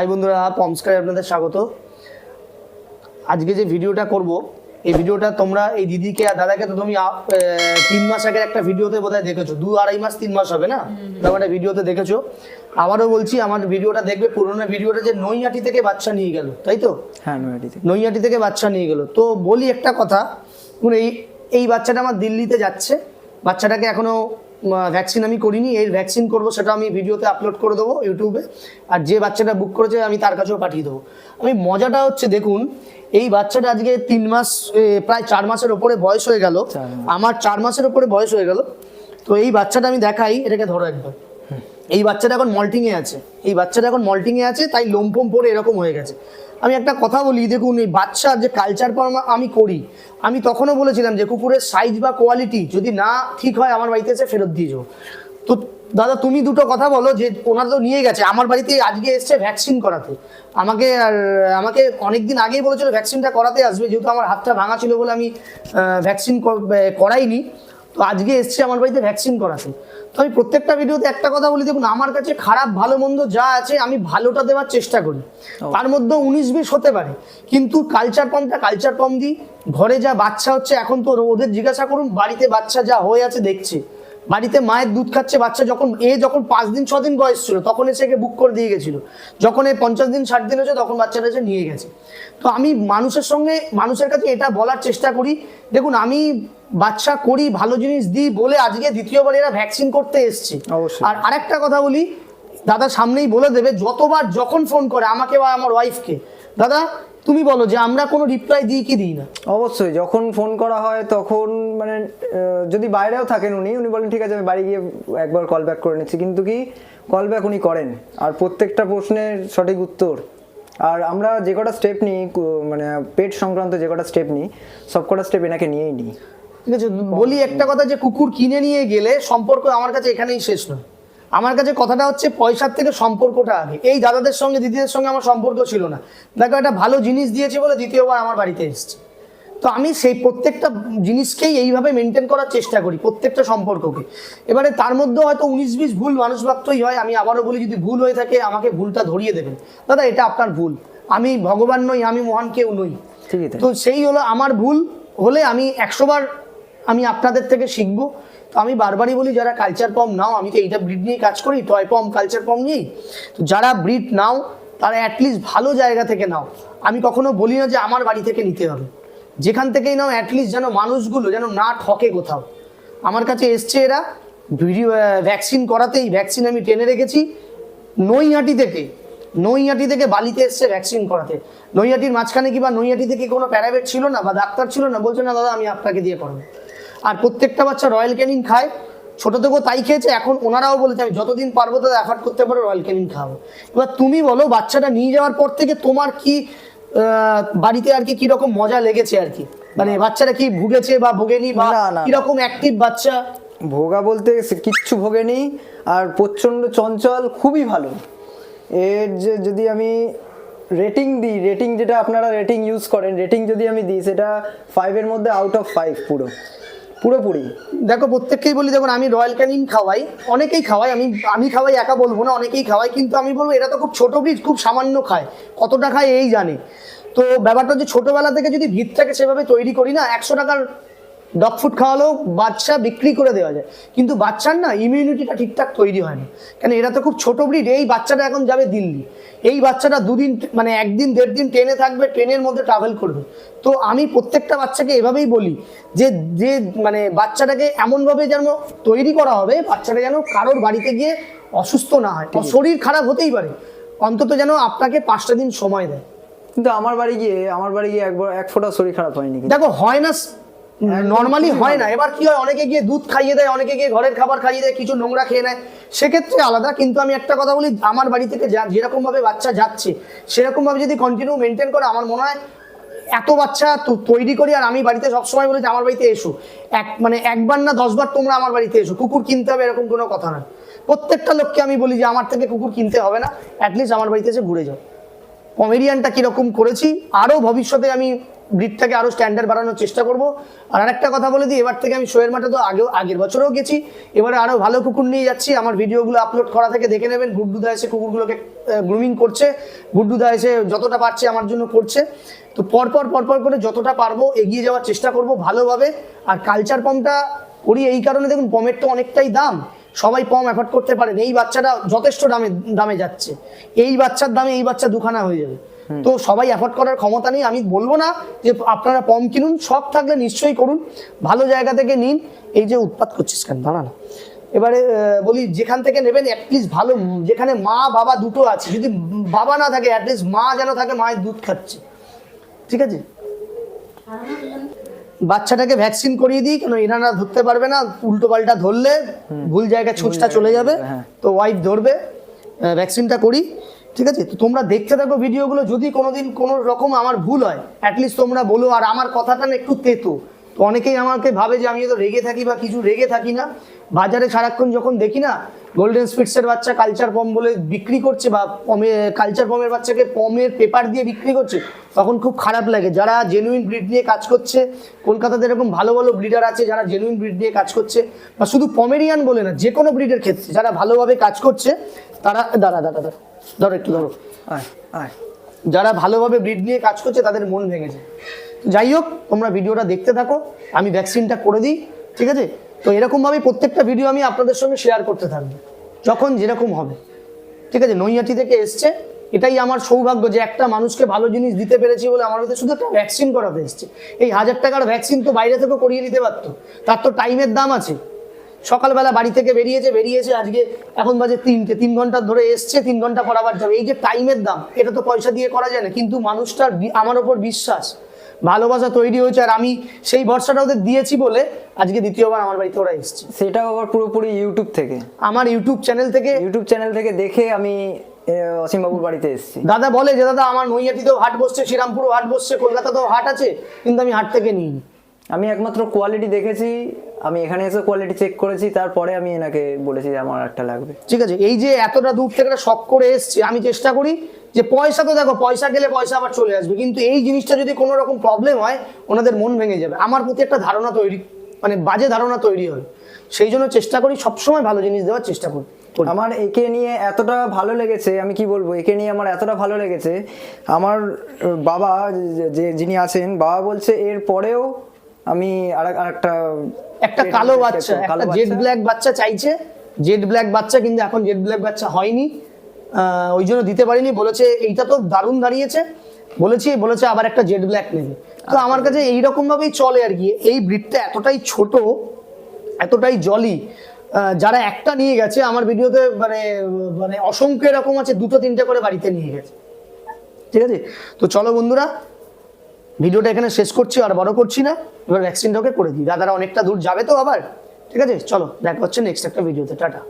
High বন্ধুরা পমস্কারে আপনাদের স্বাগত। আজকে যে ভিডিওটা করব এই ভিডিওটা তোমরা এই দিদিকে আর দাদাকে তো তুমি তিন মাস আগের একটা ভিডিওতে বোধহয় দেখেছ। দু আড়াই মাস তিন মাস হবে না? ব্যাপারটা ভিডিওতে দেখেছ। আবারও বলছি আমার ভিডিওটা দেখবে পুরোনো ভিডিওটা যে নৈহাটি থেকে বাচ্চা নিয়ে গেল তাই তো? হ্যাঁ নৈহাটিতে নৈহাটি থেকে বাচ্চা নিয়ে গেল। তো বলি একটা কথা এই এই বাচ্চাটা আমার দিল্লিতে যাচ্ছে। বাচ্চাটাকে এখনও ভ্যাকসিন আমি করিনি এর ভ্যাকসিন করব সেটা আমি ভিডিওতে আপলোড করে দেবো ইউটিউবে আর যে বাচ্চাটা বুক করেছে আমি তার কাছেও পাঠিয়ে দেবো। আমি মজাটা হচ্ছে দেখুন এই বাচ্চাটা আজকে তিন মাস প্রায় চার মাসের ওপরে বয়স হয়ে গেল। আমার চার মাসের ওপরে বয়স হয়ে গেল। তো এই বাচ্চাটা আমি দেখাই এটাকে ধরো একবার। এই বাচ্চাটা এখন মল্টিং এ আছে। এই বাচ্চাটা এখন মল্টিং এ আছে তাই লোমফোম পরে এরকম হয়ে গেছে। আমি একটা কথা বলি, দেখুন এই বাচ্চার যে কালচার পার্ম আমি করি, আমি তখনও বলেছিলাম যে কুকুরের সাইজ বা কোয়ালিটি যদি না ঠিক হয়, আমার বাড়িতে এসে ফেরত দিয়ে যাও। তো দাদা, তুমি দুটো কথা বলো, যে ওনারা তো নিয়ে গেছে, আমার বাড়িতে আজকে এসছে ভ্যাকসিন করাতে। আমাকে আর, আমাকে অনেকদিন আগেই বলেছিল ভ্যাকসিনটা করাতে আসবে, যেহেতু আমার হাতটা ভাঙা ছিল বলে আমি ভ্যাকসিন করাইনি। তো আজকে এসছে আমার বাড়িতে ভ্যাকসিন করাতে। তো আমি প্রত্যেকটা ভিডিওতে একটা কথা বলি দেখুন আমার কাছে খারাপ ভালো মন্দ যা আছে আমি ভালোটা দেওয়ার চেষ্টা করি। তার মধ্যে উনিশ বিশ হতে পারে। কিন্তু কালচার পমটা কালচার পম দিই ঘরে যা বাচ্চা হচ্ছে এখন তো ওদের জিজ্ঞাসা করুন বাড়িতে বাচ্চা যা হয়ে আছে দেখছে। বাড়িতে মায়ের দুধ খাচ্ছে বাচ্চা যখন এ যখন পাঁচ দিন ছ দিন বয়স ছিল তখন এসে একে বুক করে দিয়ে গেছিল। যখন এ পঞ্চাশ দিন ষাট দিন হয়েছে তখন বাচ্চাটা এসে নিয়ে গেছে। তো আমি মানুষের সঙ্গে মানুষের কাছে এটা বলার চেষ্টা করি দেখুন আমি বাচ্চা করি ভালো জিনিস দিই বলে আজকে দ্বিতীয়বার এরা ভ্যাকসিন করতে এসছে। আর আরেকটা কথা বলি দাদা সামনেই বলে দেবে যতবার যখন ফোন করে আমাকে বা আমার ওয়াইফকে দাদা তুমি বলো যে আমরা কোনো রিপ্লাই দিই কি দিই না? অবশ্যই যখন ফোন করা হয় তখন মানে যদি বাইরেও থাকেন উনি উনি বলেন ঠিক আছে আমি বাড়ি গিয়ে একবার কল ব্যাক করে নিচ্ছি। কিন্তু কি কল ব্যাক উনি করেন। আর প্রত্যেকটা প্রশ্নের সঠিক উত্তর। আর আমরা যে কটা স্টেপ নিই মানে পেট সংক্রান্ত যে কটা স্টেপ নিই সব কটা স্টেপ এনাকে নিয়েই নিই। ঠিক আছে বলি একটা কথা যে কুকুর কিনে নিয়ে গেলে সম্পর্ক আমার কাছে এখানেই শেষ নয়। আমার কাছে কথাটা হচ্ছে পয়সার থেকে সম্পর্কটা আগে। এই দাদাদের সঙ্গে দিদিদের সঙ্গে আমার সম্পর্ক ছিল না। দেখো একটা ভালো জিনিস দিয়েছে বলে দ্বিতীয়বার আমার বাড়িতে এসছে। তো আমি সেই প্রত্যেকটা জিনিসকেই এইভাবে মেনটেন করার চেষ্টা করি প্রত্যেকটা সম্পর্ককে। এবারে তার মধ্যে হয়তো উনিশ বিশ ভুল মানুষ ভাবতেই হয় আমি আবারও বলি যদি ভুল হয়ে থাকে আমাকে ভুলটা ধরিয়ে দেবেন। দাদা এটা আপনার ভুল। আমি ভগবান নই আমি মহান কেউ নই। তো সেই হলো আমার ভুল হলে আমি একশোবার আমি আপনাদের থেকে শিখব। তো আমি বারবারই বলি, যারা কালচার পম নাও, আমি তো এইটা ব্রিড নিয়ে কাজ করি টয় পম কালচার পম নিয়েই। তো যারা ব্রিড নাও, তারা অ্যাটলিস্ট ভালো জায়গা থেকে নাও। আমি কখনো বলি না যে আমার বাড়ি থেকে নিতে হবে। যেখান থেকেই নাও অ্যাটলিস্ট যেন মানুষগুলো যেন না ঠকে কোথাও। আমার কাছে এসছে এরা ভিডিও ভ্যাকসিন করাতেই ভ্যাকসিন আমি টেনে রেখেছি। নৈহাটি থেকে নৈহাটি থেকে বালিতে এসছে ভ্যাকসিন করাতে। নৈহাটির মাঝখানে কি বা নৈহাটি থেকে কোনো প্যারাবেট ছিল না বা ডাক্তার ছিল না? বলছে, না, দাদা, আমি আপনাকে দিয়ে করাবো। আর প্রত্যেকটা বাচ্চা রয়্যাল ক্যানিন খায়। ছোট থেকেও তাই খেয়েছে এখন ওনারাও বলেছে আমি যতদিন পারব তাদের অ্যাফোর্ড করতে পারো রয়্যাল ক্যানিন খাব। এবার তুমি বলো বাচ্চাটা নিয়ে যাওয়ার পর থেকে তোমার কি বাড়িতে আর কি কীরকম মজা লেগেছে আর কি? মানে বাচ্চাটা কি ভুগেছে বা ভোগেনি বা। কীরকম অ্যাক্টিভ বাচ্চা? ভোগা বলতে কিচ্ছু ভোগেনি আর প্রচণ্ড চঞ্চল খুবই ভালো। এর যে যদি আমি রেটিং দিই রেটিং যেটা আপনারা রেটিং ইউজ করেন রেটিং যদি আমি দিই সেটা ফাইভের মধ্যে আউট অফ ফাইভ পুরো। পুরোপুরি। দেখো, প্রত্যেককেই বলি, যখন আমি রয়্যাল ক্যানিন খাওয়াই, অনেকেই খাওয়াই, আমি আমি খাওয়াই, একা বলব না, অনেকেই খাওয়াই, কিন্তু আমি বলব, এরা তো খুব ছোট বীজ, খুব সামান্য খায়। কতটা খায়, এই জানে। তো ব্যাপারটা হচ্ছে, ছোটবেলা থেকে যদি ভিতটাকে সেভাবে তৈরি করি না, একশো টাকার ডগ ফুড খাওয়ালেও বাচ্চা বিক্রি করে দেওয়া যায়। কিন্তু বাচ্চার না ইমিউনিটিটা ঠিকঠাক তৈরি হয় না। কেন এরা তো খুব ছোট ব্রিড এই বাচ্চাটা এখন যাবে দিল্লি। এই বাচ্চাটা দুদিন মানে একদিন দেড় দিন ট্রেনে থাকবে ট্রেনের মধ্যে ট্রাভেল করবে। তো আমি প্রত্যেকটা বাচ্চাকে এভাবেই বলি যে যে মানে বাচ্চাটাকে এমনভাবে যেন তৈরি করা হবে বাচ্চাটা যেন কারোর বাড়িতে গিয়ে অসুস্থ না হয়। শরীর খারাপ হতেই পারে। অন্তত যেন আপনাকে পাঁচটা দিন সময় দেয়। কিন্তু আমার বাড়ি গিয়ে আমার বাড়ি গিয়ে একবার এক ফোঁটা শরীর খারাপ হয়নি দেখো হয় না নর্মালি হয় না। এবার কি হয় অনেকে গিয়ে দুধ খাইয়ে দেয় অনেকে গিয়ে ঘরের খাবার খাইয়ে দেয় কিছু নোংরা খেয়ে নেয়। সেক্ষেত্রে আলাদা কিন্তু আমি একটা কথা বলি আমার বাড়ি থেকে যা যেরকম ভাবে বাচ্চা যাচ্ছে সেরকম ভাবে যদি কন্টিনিউ মেনটেন করে আমার মনে হয় এত বাচ্চা তৈরি করি আর আমি বাড়িতে সবসময় বলি যে আমার বাড়িতে এসো। এক মানে একবার না দশবার তোমরা আমার বাড়িতে এসো। কুকুর কিনতে হবে এরকম কোনো কথা নয় প্রত্যেকটা লোককে আমি বলি যে আমার থেকে কুকুর কিনতে হবে না অ্যাটলিস্ট আমার বাড়িতে এসে ঘুরে যাও। কমেডিয়ানটা কীরকম করেছি আরও ভবিষ্যতে আমি ব্রিডটাকে আরও স্ট্যান্ডার্ড বাড়ানোর চেষ্টা করব। আর আরেকটা কথা বলে দিই, এবার থেকে আমি শোয়ের মাঠে তো আগেও, আগের বছরও গেছি। এবারে আরও ভালো কুকুর নিয়ে যাচ্ছি। আমার ভিডিওগুলো আপলোড করা থেকে দেখে নেবেন গুড্ডুদা এসে কুকুরগুলোকে গ্রুমিং করছে। গুড্ডুদা এসে যতটা পারছে আমার জন্য করছে। তো পরপর পরপর করে যতটা পারব এগিয়ে যাওয়ার চেষ্টা করব ভালোভাবে। আর কালচার পমটা করি এই কারণে দেখুন, পমের তো অনেকটাই দাম। সবাই পম অ্যাফোর্ড করতে পারেন। এই বাচ্চাটা যথেষ্ট দামে দামে যাচ্ছে। এই বাচ্চার দামে এই বাচ্চা দুখানা হয়ে যাবে। তো সবাই অ্যাফোর্ড করার ক্ষমতা নেই। আমি বলব না যে আপনারা পম কিনুন শখ থাকলে নিশ্চয়ই করুন। ভালো জায়গা থেকে নিন। এই যে উৎপাত করছিস কেন? দাঁড়া না। এবারে বলি যেখান থেকে নেবেন অ্যাটলিস্ট ভালো যেখানে মা বাবা দুটো আছে। যদি বাবা না থাকে অ্যাটলিস্ট মা যেন থাকে মায়ের দুধ খাচ্ছে। ঠিক আছে? বাচ্চাটাকে ভ্যাকসিন করিয়ে দিই কেন এনারা ধরতে পারবে না। উল্টো পাল্টা ধরলে ভুল জায়গায় ছুঁচটা চলে যাবে। হ্যাঁ। তো ওয়াইফ ধরবে। ভ্যাকসিনটা করি। ঠিক আছে? তো তোমরা দেখতে থাকো ভিডিওগুলো, যদি কোনোদিন কোনো রকম আমার ভুল হয় অ্যাটলিস্ট তোমরা বলো, আর আমার কথাটা না একটু তেতো। তো অনেকেই আমাকে ভাবে যে আমি তো রেগে থাকি বা কিছু রেগে থাকি না। বাজারে সারাক্ষণ যখন দেখি না গোল্ডেন স্পিটসের বাচ্চা কালচার পম বলে বিক্রি করছে বা পমে কালচার পমের বাচ্চাকে পমের পেপার দিয়ে বিক্রি করছে, তখন খুব খারাপ লাগে। যারা জেনুইন ব্রিড নিয়ে কাজ করছে, কলকাতাতে এরকম ভালো ভালো ব্রিডার আছে, যারা জেনুইন ব্রিড নিয়ে কাজ করছে, বা শুধু পমেরিয়ান বলে না যে কোনো ব্রিডের ক্ষেত্রে, যারা ভালোভাবে কাজ করছে তারা দাঁড়া দাঁড়া দাঁড়া ধরো একটু ধরো। আয় আয়। যারা ভালোভাবে ব্রিড নিয়ে কাজ করছে তাদের মন ভেঙেছে। যাই হোক তোমরা ভিডিওটা দেখতে থাকো আমি ভ্যাকসিনটা করে দিই ঠিক আছে? তো এরকমভাবে প্রত্যেকটা ভিডিও আমি আপনাদের সঙ্গে শেয়ার করতে থাকব যখন যেরকম হবে। ঠিক আছে? নৈহাটি থেকে এসছে এটাই আমার সৌভাগ্য যে একটা মানুষকে ভালো জিনিস দিতে পেরেছি বলে আমার ভিতরে শুধু একটা ভ্যাকসিন করাতে এসছে। এই হাজার টাকার ভ্যাকসিন তো বাইরে থেকেও করিয়ে নিতে পারতো। তার তো টাইমের দাম আছে। সকালবেলা বাড়ি থেকে বেরিয়েছে বেরিয়েছে আজকে এখন বাজে তিনটে তিন ঘণ্টা ধরে এসছে তিন ঘণ্টা পর আবার যাবে। এই যে টাইমের দাম এটা তো পয়সা দিয়ে করা যায় না কিন্তু মানুষটার আমার ওপর বিশ্বাস ভালোবাসা তৈরি হয়েছে। আর আমি সেই ভরসাটা ওদের দিয়েছি বলে আজকে দ্বিতীয়বার আমার বাড়িতে ওরা এসছে। সেটাও আবার পুরোপুরি ইউটিউব থেকে? আমার ইউটিউব চ্যানেল থেকে ইউটিউব চ্যানেল থেকে দেখে আমি অসীম বাবুর বাড়িতে এসেছি। দাদা বলে যে দাদা আমার নৈহাটিতেও হাট বসছে শ্রীরামপুরও হাট বসছে কলকাতাতেও হাট আছে কিন্তু আমি হাট থেকে নিইনি। আমি একমাত্র কোয়ালিটি দেখেছি আমি এখানে এসে কোয়ালিটি চেক করেছি তারপরে আমি এনাকে বলেছি যে আমার একটা লাগবে। ঠিক আছে এই যে এতটা দূর থেকে শখ করে এসছে আমি চেষ্টা করি যে পয়সা তো দেখো পয়সা গেলে পয়সা আবার চলে আসবে কিন্তু এই জিনিসটা যদি কোনো রকম প্রবলেম হয় ওনাদের মন ভেঙে যাবে। আমার প্রতি একটা ধারণা তৈরি মানে বাজে ধারণা তৈরি হয়। সেই জন্য চেষ্টা করি সবসময় ভালো জিনিস দেওয়ার চেষ্টা করি। আমার একে নিয়ে এতটা ভালো লেগেছে আমি কি বলব একে নিয়ে আমার এতটা ভালো লেগেছে। আমার বাবা যে যিনি আছেন বাবা বলছে এর পরেও আমি আর একটা একটা কালো বাচ্চা একটা জেড ব্ল্যাক বাচ্চা। চাইছে। জেড ব্ল্যাক বাচ্চা কিন্তু এখন জেড ব্ল্যাক বাচ্চা হয়নি। ওই জন্য দিতে পারিনি বলেছে এইটা তো দারুণ দাঁড়িয়েছে। বলেছি বলেছে আবার একটা জেড ব্ল্যাক নেবে। তো আমার কাছে এইরকম ভাবেই চলে আর কি। এই ব্রিডটা এতটাই ছোট এতটাই জলি যারা একটা নিয়ে গেছে আমার ভিডিওতে মানে মানে অসংখ্য এরকম আছে দুটো তিনটে করে বাড়িতে নিয়ে গেছে। ঠিক আছে? তো চলো বন্ধুরা ভিডিওটা এখানে শেষ করছি, আর বড় করছি না। এবার ভ্যাকসিনটাকে করে দিই। দাদারা অনেকটা দূর যাবে তো আবার। ঠিক আছে? চলো, দেখা হচ্ছে নেক্সট একটা ভিডিওতে টাটা।